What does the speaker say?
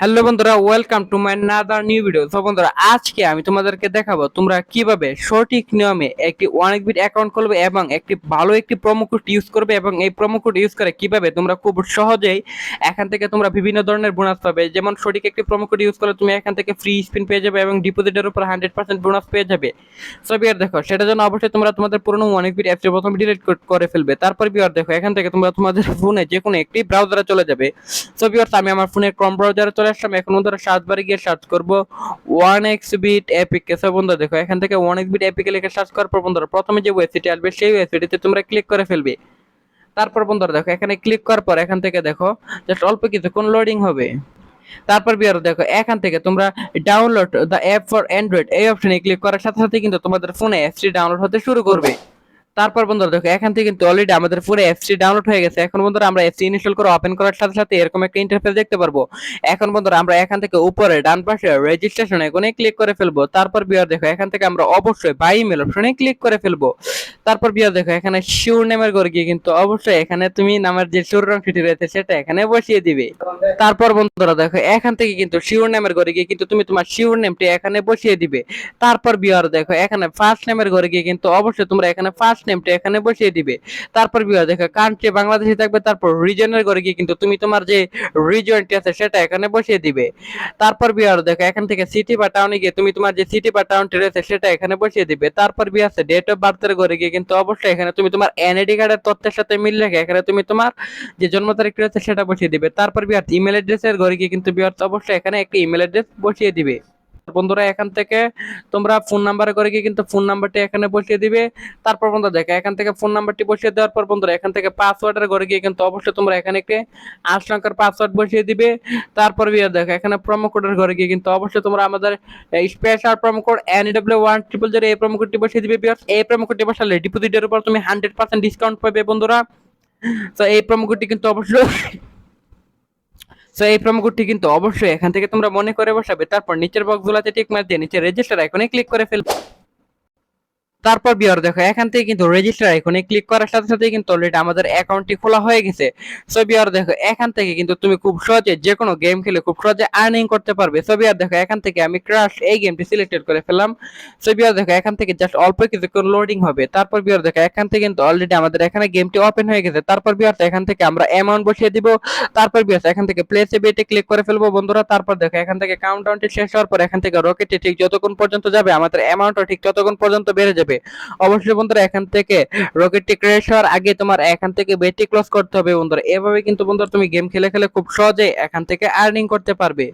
Hello বন্ধুরা welcome to my another new video তো বন্ধুরা, আজকে আমি তোমাদেরকে দেখাবো তোমরা কীভাবে সঠিক নিয়মে একটি অনেক বিট অ্যাকাউন্ট করবে এবং একটি ভালো একটি প্রোমো কোড ইউজ করবে এবং এই প্রোমো কোড ইউজ করে কীভাবে তোমরা খুব সহজেই এখান থেকে তোমরা বিভিন্ন ধরনের বোনাস পাবে। যেমন সঠিক একটি প্রোমো কোড ইউজ করলে তুমি এখান থেকে ফ্রি স্পিন পেয়ে যাবে এবং ডিপোজিটের উপর হান্ড্রেড পার্সেন্ট বোনাস পেয়ে যাবে। সো বিয়ার দেখো, সেটার জন্য অবশ্যই তোমরা তোমাদের পুরনো অনেক বিট অ্যাপটি প্রথমে ডিলিট করে ফেলবে। তারপর বিয়ার দেখো, এখান থেকে তোমরা তোমাদের ফোনে যে কোনো একটি ব্রাউজারে চলে যাবে। সো বিয়ার্স আমি আমার ফোনে ক্রম ব্রাউজারে চলে আসলাম, এখন ধরো সার্চ বারে গিয়ে সার্চ করব one X beat epic so বন্ধু দেখো, এখান থেকে ওয়ান এক্স বিট এপিকে লিখে সার্চ করার পর বন্ধুরা প্রথমে যে ওয়েবসাইটে আসবে, সেই ওয়েবসাইটে তোমরা ক্লিক করে ফেলবে। তারপর বন্ধুরা দেখো, এখানে ক্লিক করার পর এখান থেকে দেখো জাস্ট অল্প কিছুক্ষণ লোডিং হবে। তারপর বিয়ার, দেখো, এখান থেকে তোমরা download the app for Android এই অপশনে ক্লিক করার সাথে সাথে কিন্তু তোমাদের ফোনে অ্যাপসটি ডাউনলোড হতে শুরু করবে। তারপর বন্ধুরা দেখো, এখান থেকে কিন্তু অলরেডি আমাদের পুরো অ্যাপসটি ডাউনলোড হয়ে গেছে। এখন বন্ধুরা আমরা অ্যাপসটি ইনস্টল করে ওপেন করার সাথে সাথে এরকম একটা ইন্টারফেস দেখতে পারব। এখন বন্ধুরা আমরা এখান থেকে উপরে, ডান পাশে রেজিস্ট্রেশন এখানে ক্লিক করে ফেলব। তারপর বিয়ার দেখো, এখান থেকে আমরা অবশ্যই বাই ইমেল অপশনে ক্লিক করে ফেলব। তারপর বিয়ার দেখো, এখানে শিওর নেমের ঘরে গিয়ে কিন্তু অবশ্যই এখানে তুমি নামের যে শিওর অংশটি রয়েছে, সেটা এখানে বসিয়ে দিবে। তারপর বন্ধুরা দেখো, এখান থেকে কিন্তু শিওর নেমের ঘরে গিয়ে কিন্তু তুমি তোমার শিওর নেমটি এখানে বসিয়ে দিবে। তারপর বিয়ার দেখো, এখানে ফার্স্ট নেমের ঘরে গিয়ে কিন্তু অবশ্যই তোমরা এখানে ফার্স্ট নেমটি এখানে বসিয়ে দিবে। তারপর বিয়ার দেখো কান্ট্রি বাংলাদেশে থাকবে, তারপর রিজনের ঘরে গিয়ে কিন্তু তুমি তোমার যে রিজনটি আছে, সেটা এখানে বসিয়ে দিবে। তারপর বিয়ার দেখো, এখান থেকে সিটি বা টাউনে গিয়ে তুমি তোমার যে সিটি বা টাউনটি রয়েছে, সেটা এখানে বসিয়ে দিবে। তারপর বিয়ার আছে ডেট অফ বার্থের ঘরে গিয়ে কিন্তু অবশ্যই এখানে তুমি তোমার এনআইডি কার্ডের তথ্যের সাথে মিল রেখে এখানে তুমি তোমার যে জন্ম তারিখটা রয়েছে সেটা বসিয়ে দিবে। তারপর বিয়ার্থ ইমেল অ্যাড্রেসের ঘরে গিয়ে কিন্তু বিয়ার্থ অবশ্যই এখানে একটি ইমেল অ্যাড্রেস বসিয়ে দিবে। বন্ধুরা, এখান থেকে তোমরা ফোন নাম্বার করে গিয়ে কিন্তু ফোন নাম্বারটি এখানে বসিয়ে দিবে। তারপর বন্ধুরা দেখো, এখান থেকে ফোন নাম্বারটি বসিয়ে দেওয়ার পর বন্ধুরা এখান থেকে পাসওয়ার্ডের ঘরে গিয়ে কিন্তু অবশ্যই তোমরা এখানে একটি আট সংখ্যার পাসওয়ার্ড বসিয়ে দিবে। তারপর বিয়ে দেখো, এখানে প্রোমো কোডের ঘরে গিয়ে কিন্তু অবশ্যই তোমরা আমাদের special promo code NW one triple zero এই প্রোমো কোডটি বসিয়ে দিবে। এই প্রোমো কোডটি বসালে ডিপোজিটের উপর তুমি হান্ড্রেড পার্সেন্ট ডিসকাউন্ট পাবে বন্ধুরা। তো এই প্রোমো কোডটি কিন্তু অবশ্যই সো এই প্রোমো কোডটি কিন্তু অবশ্যই এখান থেকে তোমরা মনে করে বসাবে। তারপর নিচের বক্সগুলোতে টিক মার দিয়ে নিচে রেজিস্টার আইকনে ক্লিক করে ফেলবে। তারপর বিয়ার দেখো, এখান থেকে কিন্তু রেজিস্টার আইকনে ক্লিক করার সাথে সাথে কিন্তু অলরেডি আমাদের অ্যাকাউন্টটি খোলা হয়ে গেছে। সো বিয়ার দেখো, এখান থেকে কিন্তু তুমি খুব সহজে যে কোনো গেম খেলে খুব সহজে আর্নিং করতে পারবে। সো বিয়ার দেখো, এখান থেকে আমি ক্রাশ এই গেমটি সিলেক্টেড করে ফেললাম। সো বিয়ার দেখো, এখান থেকে জাস্ট অল্প কিছুক্ষণ লোডিং হবে। তারপর বিয়ার দেখো, এখান থেকে কিন্তু অলরেডি আমাদের এখানে গেমটি ওপেন হয়ে গেছে। তারপর বিয়ার এখান থেকে আমরা অ্যামাউন্ট বসিয়ে দিব। তারপর বিয়ার এখান থেকে প্লে সেভিতে ক্লিক করে ফেলব বন্ধুরা। তারপর, দেখো, এখান থেকে কাউন্টডাউনটি শেষ হওয়ার পর এখান থেকে রকেটটি ঠিক যতক্ষণ পর্যন্ত যাবে, আমাদের অ্যামাউন্টও ঠিক ততক্ষণ পর্যন্ত বেড়ে যাবে। অবশ্যই বন্ধুরা, এখান থেকে রকেটটি ক্র্যাশ হওয়ার আগে তোমার এখান থেকে বেটি ক্লোজ করতে হবে বন্ধুরা। এভাবে কিন্তু বন্ধুরা তুমি গেম খেলে খেলে খুব সহজেই এখান থেকে আর্নিং করতে পারবে।